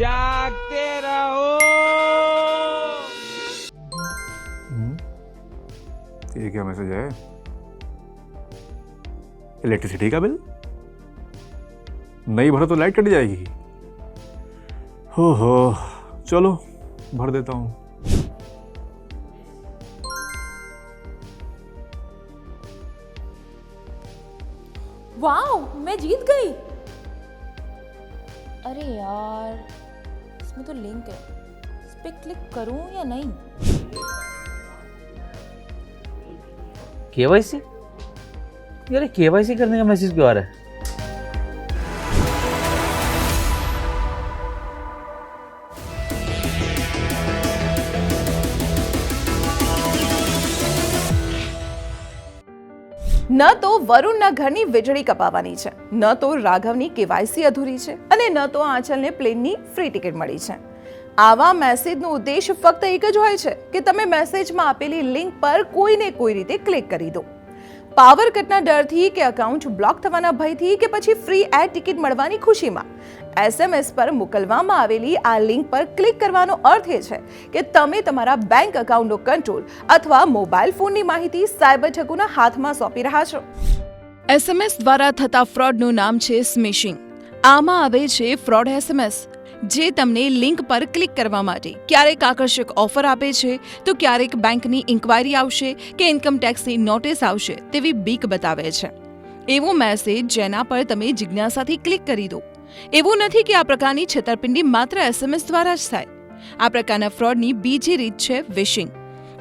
जागते रहो। ये क्या मैसेज है? इलेक्ट्रिसिटी का बिल नहीं भरा तो लाइट कट जाएगी। हो हो चलो भर देता हूँ। वाओ मैं जीत गई। अरे यार इसमें तो लिंक है इस पे क्लिक करूं या नहीं केवाईसी यार केवाईसी करने का मैसेज क्यों आ रहा है ન તો વરુણના ઘરની વીજળી કપાવાની છે, ન તો રાઘવની કેવાયસી અધૂરી છે અને ન તો આંચલને પ્લેનની ફ્રી ટિકિટ મળી છે. આવા મેસેજનો ઉદ્દેશ ફક્ત એક જ હોય છે કે તમે મેસેજમાં આપેલી લિંક પર કોઈને કોઈ રીતે ક્લિક કરી દો. પાવર કટના ડરથી કે અકાઉન્ટ બ્લોક થવાના ભયથી કે પછી ફ્રી એડ ટિકિટ મળવાની ખુશીમાં? એસએમએસ પર મોકલવામાં આવેલી આ લિંક પર ક્લિક કરવાનો અર્થ એ છે કે તમે તમારા બેંક એકાઉન્ટનો કંટ્રોલ અથવા મોબાઈલ ફોનની માહિતી સાયબર ઠગોના હાથમાં સોંપી રહ્યા છો. એસએમએસ દ્વારા થતા ફ્રોડનું નામ છે સ્મિશિંગ આમાં આવે છે ફ્રોડ એસએમએસ જે તમને લિંક પર ક્લિક કરવા માટે ક્યારેક આકર્ષક ઓફર આપે છે, તો ક્યારેક બેંકની ઇન્ક્વાયરી આવશે કે ઇન્કમ ટેક્સની નોટિસ આવશે તેવી બીક બતાવે છે. એવો મેસેજ જેના પર તમે જિજ્ઞાસાથી ક્લિક કરી દો. એવું નથી કે આ પ્રકારની છેતરપિંડી માત્ર એસએમએસ દ્વારા જ થાય. આ પ્રકારના ફ્રોડની બીજી રીત છે વિશિંગ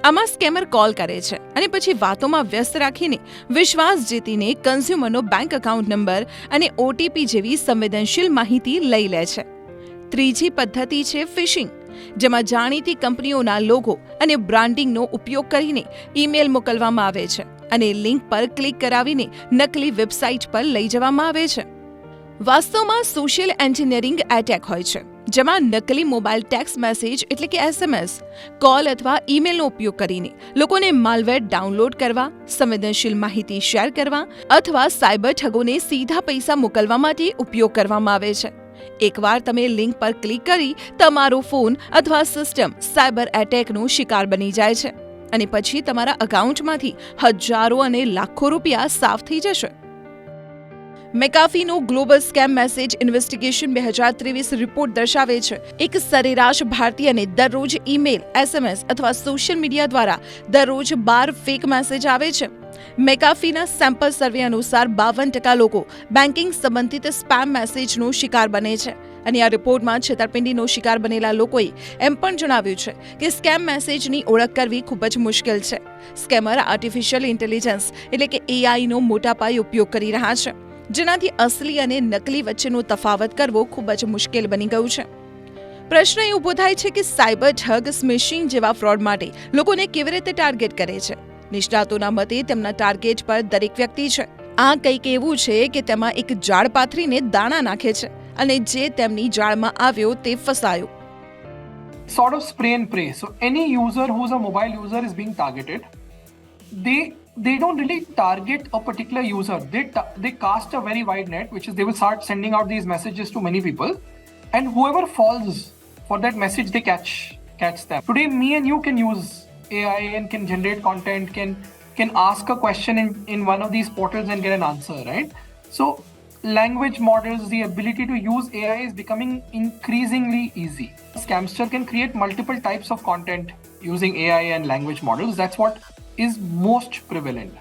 આમાં સ્કેમર કોલ કરે છે અને પછી વાતોમાં વ્યસ્ત રાખીને વિશ્વાસ જીતીને કન્ઝ્યુમરનો બેંક એકાઉન્ટ નંબર અને ઓટીપી જેવી સંવેદનશીલ માહિતી લઈ લે છે. ત્રીજી પદ્ધતિ છે ફિશિંગ, જેમાં જાણીતી કંપનીઓના લોગો અને બ્રાન્ડિંગનો ઉપયોગ કરીને ઈમેલ મોકલવામાં આવે છે અને લિંક પર ક્લિક કરાવીને નકલી વેબસાઇટ પર લઈ જવામાં આવે છે. વાસ્તવમાં સોશિયલ એન્જિનિયરિંગ એટેક હોય છે, જેમાં નકલી મોબાઈલ ટેક્સ મેસેજ એટલે કે એસએમએસ, કોલ અથવા ઈમેલનો ઉપયોગ કરીને લોકોને માલવેર ડાઉનલોડ કરવા, સંવેદનશીલ માહિતી શેર કરવા અથવા સાયબર ઠગોને સીધા પૈસા મોકલવા માટે ઉપયોગ કરવામાં આવે છે. એકવાર તમે લિંક પર ક્લિક કરી તમારો ફોન અથવા સિસ્ટમ સાયબર એટેકનો શિકાર બની જાય છે. અને પછી તમારા અકાઉન્ટમાંથી હજારો અને લાખો રૂપિયા સાફ થઈ જશે. મેકાફીનો ગ્લોબલ સ્કેમ મેસેજ ઇન્વેસ્ટિગેશન બે હજાર ત્રેવીસ રિપોર્ટ દર્શાવે છે. એક સરેરાશ ભારતીયને દરરોજ ઈમેલ, એસએમએસ અથવા સોશિયલ મીડિયા દ્વારા દરરોજ બાર ફેક મેસેજ આવે છે. મેકાફીના સેમ્પલ સર્વે અનુસાર બાવન ટકા લોકો બેન્કિંગ સંબંધિત સ્પેમ મેસેજનો શિકાર બને છે. અને આ રિપોર્ટમાં છેતરપિંડીનો શિકાર બનેલા લોકોએ એમ પણ જણાવ્યું છે કે સ્કેમ મેસેજની ઓળખ કરવી ખૂબ જ મુશ્કેલ છે. સ્કેમર આર્ટિફિશિયલ ઇન્ટેલિજન્સ એટલે કે એઆઈનો મોટા પાયે ઉપયોગ કરી રહ્યા છે. જેનાથી અસલી અને નકલી વચ્ચેનો તફાવત કરવો ખૂબ જ મુશ્કેલ બની ગયું છે પ્રશ્ન એ ઊભો થાય છે કે સાયબર ઠગ સ્મિશિંગ જેવા ફ્રોડ માટે લોકોને કેવી રીતે ટાર્ગેટ કરે છે નિષ્ણાતોના મતે તેમના ટાર્ગેટ પર દરેક વ્યક્તિ છે આ કંઈક એવું છે કે તેમાં એક જાળ પાથરીને દાણા નાખે છે અને જે તેમની જાળમાં આવ્યો તે ફસાયો sort of spray and pray. So any user who's a mobile user is being targeted. They they don't really target a particular user. They ta- they cast a very wide net, which is they will start sending out these messages to many people, and whoever falls for that message, they catch catch them. Today, me and you can use AI and can generate content, can can ask a question in in one of these portals and get an answer, right? So language models, the ability to use AI is becoming increasingly easy. Scamster can create multiple types of content using AI and language models. That's what is most prevalent.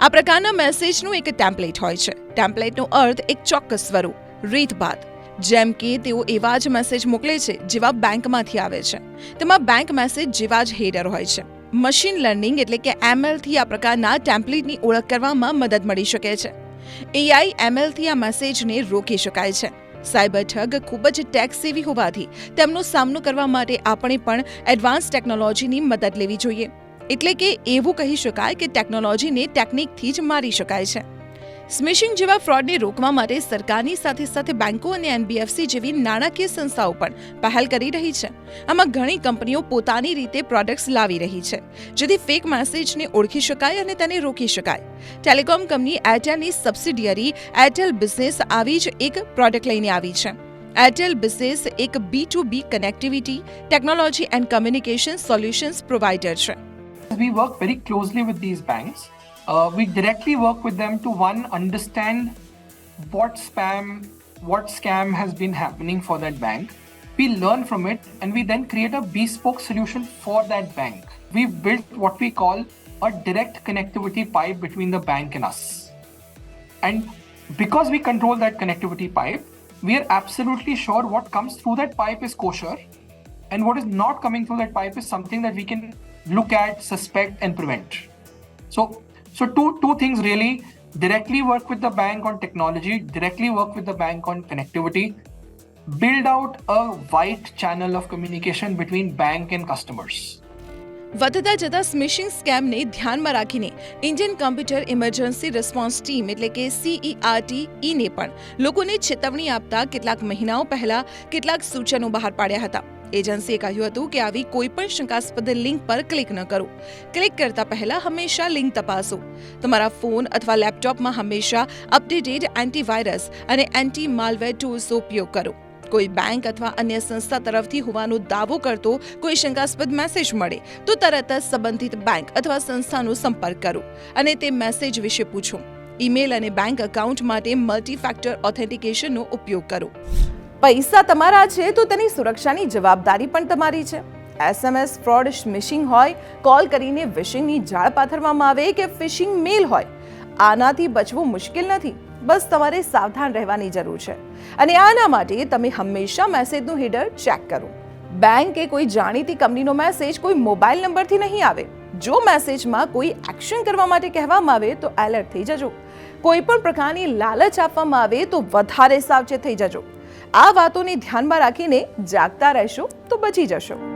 આ પ્રકારના મેસેજનું એક template હોય છે. ટેમ્પલેટનો અર્થ એક ચોક્કસ સ્વરૂપ રીતભાત જેમ કે તેઓ એવા જ મેસેજ મોકલે છે જેવા બેંકમાંથી આવે છે. તેમાં બેંક મેસેજ જેવા જ હેડર હોય છે. મશીન લર્નિંગ એટલે કે એમએલથી આ પ્રકારના ટેમ્પલેટની ઓળખ કરવામાં મદદ મળી શકે છે. એઆઈ એમએલથી આ મેસેજને રોકી શકાય છે. સાયબર ઠગ ખૂબ જ ટેક્સ સેવી હોવાથી તેમનો સામનો કરવા માટે આપણે પણ એડવાન્સ ટેકનોલોજીની મદદ લેવી જોઈએ. એટલે કે એવું કહી શકાય કે ટેકનોલોજીને ટેકનિકથી જ મારી શકાય છે. સ્મિશિંગ જેવા ફ્રોડને રોકવા માટે સરકારની સાથે સાથે બેન્કો અને એનબીએફસી જેવી નાણાકીય સંસ્થાઓ પણ પહેલ કરી રહી છે. આમાં ઘણી કંપનીઓ પોતાની રીતે પ્રોડક્ટ્સ લાવી રહી છે, જેથી ફેક મેસેજને ઓળખી શકાય અને તેને રોકી શકાય. ટેલિકોમ કંપની એરટેલની સબસિડિયરી એરટેલ બિઝનેસ આવી જ એક પ્રોડક્ટ લઈને આવી છે. એરટેલ બિઝનેસ એક B to B connectivity, technology and communication solutions provider છે. We work very closely with these banks. Uh, we directly work with them to one understand what spam, what scam has been happening for that bank. We learn from it and we then create a bespoke solution for that bank. We've built what we call a direct connectivity pipe between the bank and us. And because we control that connectivity pipe, we are absolutely sure what comes through that pipe is kosher and what is not coming through that pipe is something that we can look at, suspect, and prevent. So, so two two things really: directly work with the bank on technology, directly work with the bank on connectivity, build out a wide channel of communication between bank and customers. વધતા જતા સ્મિશિંગ સ્કેમને ધ્યાનમાં રાખીને Indian computer emergency response team એટલે કે સીઈઆરટી ઈને પણ લોકોને ચેતવણી આપતા કેટલાક મહિનાઓ પહેલા કેટલાક સૂચનો બહાર પાડ્યા હતા એજન્સીએ કહ્યું હતું કે આવી કોઈપણ શંકાસ્પદ લિંક પર ક્લિક ન કરો. ક્લિક કરતા પહેલા હંમેશા લિંક તપાસો. તમારા ફોન અથવા લેપટોપમાં હંમેશા અપડેટેડ એન્ટીવાયરસ અને એન્ટી માલવેર ટૂલ્સનો ઉપયોગ કરો. કોઈ બેંક અથવા અન્ય સંસ્થા તરફથી હોવાનો દાવો કરતો કોઈ શંકાસ્પદ મેસેજ મળે, તો તરત જ સંબંધિત બેંક અથવા સંસ્થાનો સંપર્ક કરો અને તે મેસેજ વિશે પૂછો. ઈમેલ અને બેંક એકાઉન્ટ માટે મલ્ટી ફેક્ટર ઓથેન્ટિકેશનનો ઉપયોગ કરો. પૈસા તમારા છે તો તેની સુરક્ષાની જવાબદારી પણ તમારી છે. એસએમએસ ફ્રોડ સ્મિશિંગ હોય કોલ કરીને વિશિંગની જાળ પાથરવામાં આવે કે ફિશિંગ મેલ હોય, આનાથી બચવું મુશ્કેલ નથી. બસ તમારે સાવધાન રહેવાની જરૂર છે. અને આના માટે તમે હંમેશા મેસેજનું હેડર ચેક કરો. બેંક કે કોઈ જાણીતી કંપનીનો મેસેજ કોઈ મોબાઈલ નંબરથી નહીં આવે. જો મેસેજમાં કોઈ એક્શન કરવા માટે કહેવામાં આવે તો એલર્ટ થઈ જજો. કોઈ પણ પ્રકારની લાલચ આપવામાં આવે તો વધારે સાવચેત થઈ જજો. આ વાતોને ધ્યાનમાં રાખીને જાગતા રહેશો તો બચી જશો.